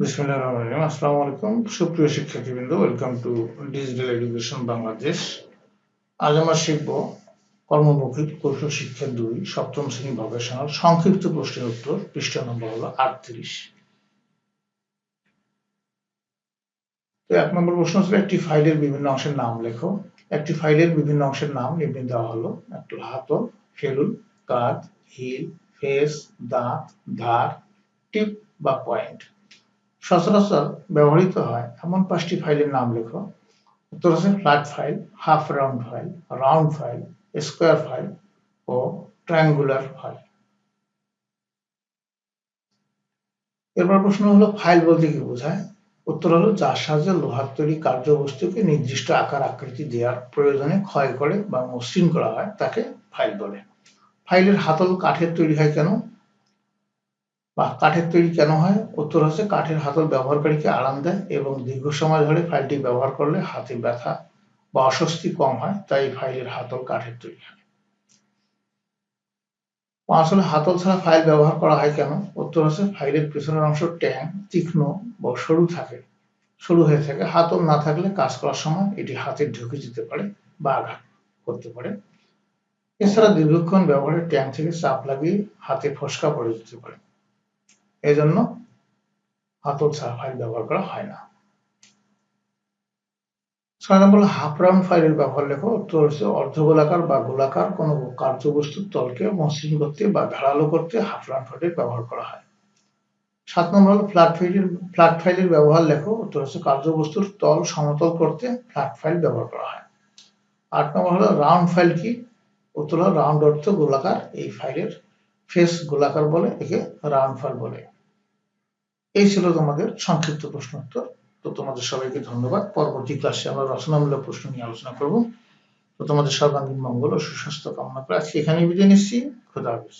বিসমিল্লাহির রহমানির আসসালামু আলাইকুম সুপ্রিয় শিক্ষার্থীবৃন্দ, welcome to digital education Bangladesh. আজ আমরা শিখব কর্মমুখী কৌশল শিক্ষা দুই, সপ্তম শ্রেণি ভকেশনাল সংক্ষিপ্ত প্রশ্নের উত্তর, পৃষ্ঠ নম্বর হলো আটত্রিশ। তো এক নম্বর প্রশ্ন ছিল একটি ফাইলের বিভিন্ন অংশের নাম লেখো। একটি ফাইলের বিভিন্ন অংশের নাম নিম্নে দেওয়া হলো। একটু হাতল ফেলুল কাঁধ, হিল, ফেস, দাঁত, ধার, টিপ বা পয়েন্ট। সচরাচর ব্যবহৃত হয়। এমন পাঁচটি ফাইলের নাম লেখো। উত্তর আছে flat file half round file round file square file ও ট্রায়াঙ্গুলার ফাইল এরপর প্রশ্ন হলো ফাইল বলতে কি বোঝায়? উত্তর হলো, যার সাহায্যে লোহার তৈরি কার্যবস্তুকে নির্দিষ্ট আকার আকৃতি দেওয়ার প্রয়োজনে ক্ষয় করে বা মসৃণ করা হয়, তাকে ফাইল বলে। ফাইলের হাতল কাঠের তৈরি হয় কেন? বা কাঠের তৈরি কেন হয়? উত্তর হচ্ছে কাঠের হাতল ব্যবহারকারীকে আরাম দেয় এবং দীর্ঘ সময় ধরে ফাইলটি ব্যবহার করলে হাতে ব্যথা বা অস্বস্তি কম হয়, তাই ফাইলের হাতল কাঠের তৈরি হয়। আসলে হাতল ছাড়া ফাইল ব্যবহার করা হয় কেন? উত্তর হচ্ছে ফাইলের পেছনের অংশ ট্যাং, তীক্ষ্ণ বা সরু থাকে। সরু হয়ে থাকে। হাতল না থাকলে কাজ করার সময় এটি হাতে ঢুকে যেতে পারে বা আঘাত করতে পারে। এছাড়া দীর্ঘক্ষণ ব্যবহারের ট্যাং থেকে চাপ লাগিয়ে হাতে ফসকা পড়ে যেতে পারে। এজন্য হাতল ফাইল ব্যবহার করা হয় না। ফাইলের ব্যবহার লেখো। অর্ধগোলাকার বা গোলাকার কোনো কার্যবস্তুর তলকে মসৃণ করতে বা ধারালো করতে হাফ রাউন্ড ফাইলের ব্যবহার করা হয়। সাত নম্বর হলো ফ্ল্যাট ফাইলের ফ্ল্যাট ফাইলের ব্যবহার লেখো। উত্তর হচ্ছে কার্যবস্তুর তল সমতল করতে ফ্ল্যাট ফাইল ব্যবহার করা হয়। আট নম্বর হলো রাউন্ড ফাইল কি? উত্তর হলো রাউন্ড অর্থ গোলাকার এই ফাইলের ফেস গোলাকার বলে, একে রাউন্ড ফাইল বলে। এই ছিল তোমাদের সংক্ষিপ্ত প্রশ্ন উত্তর। তো তোমাদের সবাইকে ধন্যবাদ। পরবর্তী ক্লাসে আমরা রচনামূলক প্রশ্ন নিয়ে আলোচনা করব। তো তোমাদের সর্বাঙ্গীন মঙ্গল ও সুস্বাস্থ্য কামনা করে আজকে এখানেই বিদায় নিচ্ছি। খুদা হাফিজ।